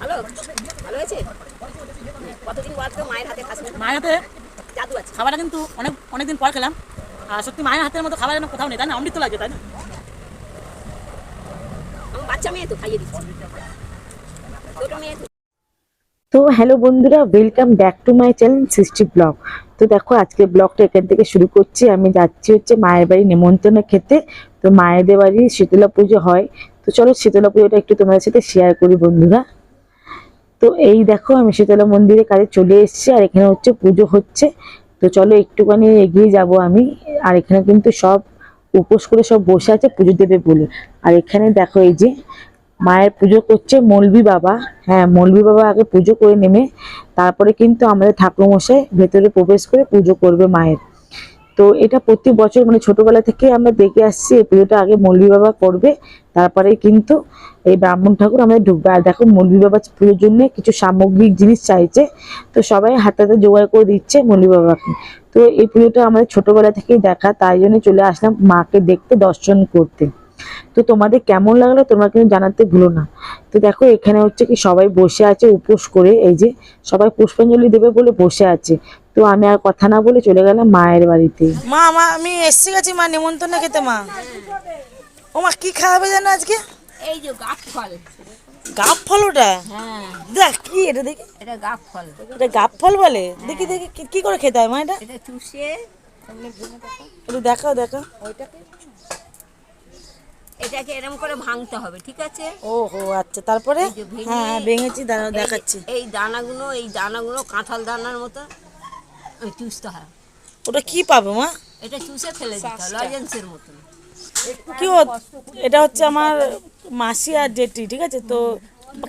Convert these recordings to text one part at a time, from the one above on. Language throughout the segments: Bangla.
ভালো ভালো হয়েছে কতদিন পর তো মায়ের হাতে খাস? মায়ের হাতে? জাদু আছে। খাবারটা কিন্তু অনেক অনেকদিন পর খেলাম। আর সত্যি মায়ের হাতের মতো খাবার যেন কোথাও নেই তাই না? অমৃত লাগে তাই না? আমার বাচ্চা মেয়ে তো খাইয়ে দিচ্ছি। ছোট মেয়ে তো তো হ্যালো বন্ধুরা welcome back to my channel Srishti blog তো দেখো আজকে ব্লগটা এখান থেকে শুরু করছি। আমি যাচ্ছি হচ্ছে মায়ের বাড়ি নেমন্তন্ন খেতে। তো মায়েদের বাড়ি শীতলা পুজো হয়। তো চলো শীতলা পুজোটা একটু তোমাদের সাথে শেয়ার করি বন্ধুরা। তো এই দেখো, আমি শীতলা মন্দিরের কাজে চলে এসেছি, আর এখানে হচ্ছে পুজো হচ্ছে। তো চলো একটুখানি এগিয়ে যাব আমি, আর এখানে কিন্তু সব উপোস করে সব বসে আছে পুজো দেবে বলে। আর এখানে দেখো এই যে মায়ের পুজো করছে মৌলবি বাবা। হ্যাঁ মৌলবি বাবা আগে পুজো করে নেমে তারপরে কিন্তু আমাদের ঠাকুরমশাই ভেতরে প্রবেশ করে পুজো করবে মায়ের। তো এটা প্রতি বছর মানে ছোটবেলা থেকে আমরা দেখে আসছি, এই পুজোটা আগে মৌলবি বাবা করবে, তারপরে কিন্তু এই ব্রাহ্মণ ঠাকুর আমাদের ঢুকবে। আর দেখো মৌলবি বাবা পুজোর জন্য কিছু সামগ্রিক জিনিস চাইছে, তো সবাই হাতে হাতে জোগাড় করে দিচ্ছে মৌলবি বাবাকে। তো এই পুজোটা আমাদের ছোটবেলা থেকেই দেখা, তাই জন্য চলে আসলাম মাকে দেখতে, দর্শন করতে। তো তোমাদের কেমন লাগল তোমরা কিন্তু জানাতে ভুলো না। তো দেখো, এখানে হচ্ছে কি সবাই বসে আছে, উপোস করে, এই যে সবাই পুষ্পাঞ্জলি দেবে বলে বসে আছে। তো আমি আর কথা না বলে চলে গেলাম মায়ের বাড়িতে। মা মা আমি এসে গেছি মা নিমন্ত্রণ খেতে মা। ও মা কি খাওয়াবে জানো আজকে? এই যে গাছ ফল। গাপ ফল ওটা হ্যাঁ। দেখ কি এটা দেখি। এটা গাছ ফল। এটা গাপ ফল বলে? দেখি দেখি কি- করে খেতে হয় মা এটা? এটা চুষে একটু দেখাও দেখাও। ওইটাকে এটাকে এরকম করে ভাঙতে হবে ঠিক আছে? ও হো আচ্ছা তারপরে? ভেঙে- হ্যাঁ ভেঙেছি দাঁড়াও দেখাচ্ছি। এই দানাগুলো এই দানাগুলো কাঁঠাল দানার মতো। চুষতে হয়। ওটা কি পাবে মা? এটা চুষে ফেলে দিতে হয় লজেন্সের মতন। কি এটা হচ্ছে আমার মাসি আর জেঠি ঠিক আছে? তো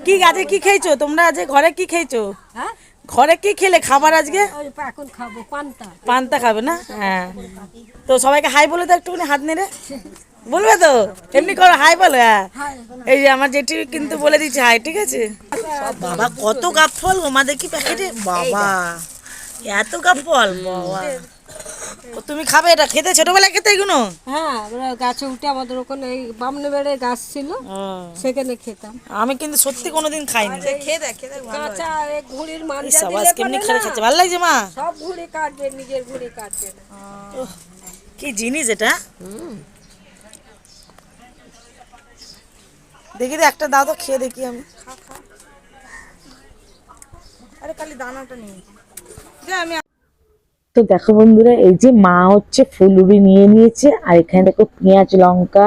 কি আজকে কি খেয়েছো? তোমরা আজকে ঘরে কি খেয়েছো? হ্যাঁ? ঘরে কি খেলে খাবার আজকে? এখন খাব পান্তা। পান্তা খাবে না? হ্যাঁ। তো সবাইকে হাই বলে তো একটুখানি হাত নেড়ে। বলবে তো? এমনি করো হাই বলো হ্যাঁ। এই যে আমার জেঠি কিন্তু বলে দিচ্ছে হাই ঠিক আছে? বাবা কত গাপ ফল ওমা দেখি প্যাকেটে? বাবা। এত ফল বাবা। তুমি খাবে এটা খেতে? ছোটবেলায় খেতে এগুলো হ্যাঁ আমরা গাছে উঠে আমাদের ওখানে এই বামনে বেড়ে গাছ ছিল সেখানে খেতাম। আমি কিন্তু সত্যি কোনোদিন খাইনি। কাঁচা এক ঘুড়ির মাঞ্জা দিলে কেমনি না, খাচ্ছে ভালো লাগছে মা? সব ঘুড়ি কাটবে নিজের ঘুড়ি কাটবে কি জিনিস এটা? দেখি রে একটা দাও তো খেয়ে দেখি আমি। আরে খালি দানাটা নেই যা আমি তো দেখো বন্ধুরা, এই যে মা হচ্ছে ফুলুরি নিয়ে নিয়েছে, আর এখানে দেখো পেঁয়াজ, লঙ্কা,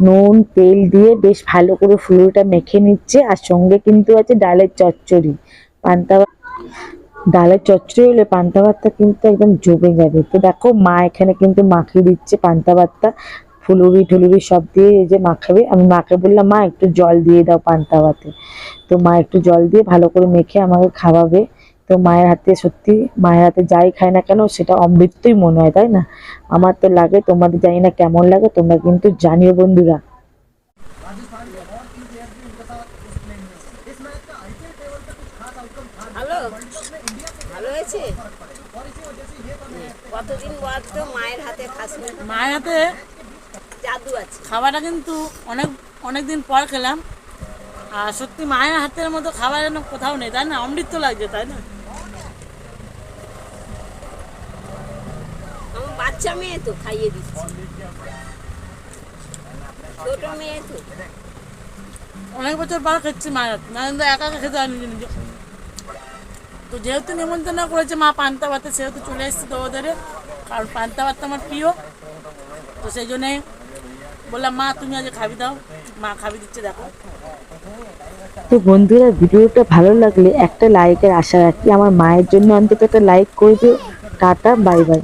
নুন, তেল দিয়ে বেশ ভালো করে ফুলুরিটা মেখে নিচ্ছে, আর সঙ্গে কিন্তু আছে ডালের চচ্চড়ি। পান্তা ডালের চচ্চড়ি হলে পান্তা ভাতটা কিন্তু একদম জমে যাবে। তো দেখো মা এখানে কিন্তু মাখিয়ে দিচ্ছে পান্তা ভাতটা। ফুলুরি টুলুরি সব দিয়ে এই যে মাখাবে। আমি মাকে বললাম, মা, একটু জল দিয়ে দাও পান্তা ভাতে। তো মা একটু জল দিয়ে ভালো করে মেখে আমাকে খাওয়াবে। তো মায়ের হাতে সত্যি মায়ের হাতে যাই খায় না কেন সেটা অমৃতই মনে হয় তাই না? আমার তো লাগে তোমাদের জানি না কেমন লাগে তোমরা কিন্তু জানিও বন্ধুরা। ভালো? ভালো হয়েছে? কতদিন পর তো মায়ের হাতে খাস মায়ের হাতে জাদু আছে। খাবারটা কিন্তু অনেক অনেক দিন পর খেলাম। আর সত্যি মায়ের হাতের মতো খাবার যেন কোথাও নেই তাই না? অমৃত লাগছে তাই না আমার বাচ্চা মেয়ে তো খাইয়ে দিচ্ছি। ছোট মেয়ে তো। অনেক বছর পর খেচ্ছি মায়ের হাতে না একা একা খেতে হয় নিজে। নিজে তো যেহেতু নিমন্ত্রণ করেছে মা পান্তা ভাতে সেহেতু চলে এসেছি তো ওদের। কারণ পান্তা ভাতটা আমার প্রিয়। তো সেই জন্যে বললাম মা তুমি আজ খাবি দাও। মা খাবি দিচ্ছে দেখো। তো বন্ধুরা ভিডিওটা ভালো লাগলে একটা লাইকের আশা রাখি আমার মায়ের জন্য অন্তত একটা লাইক করে দিও টাটা বাই বাই।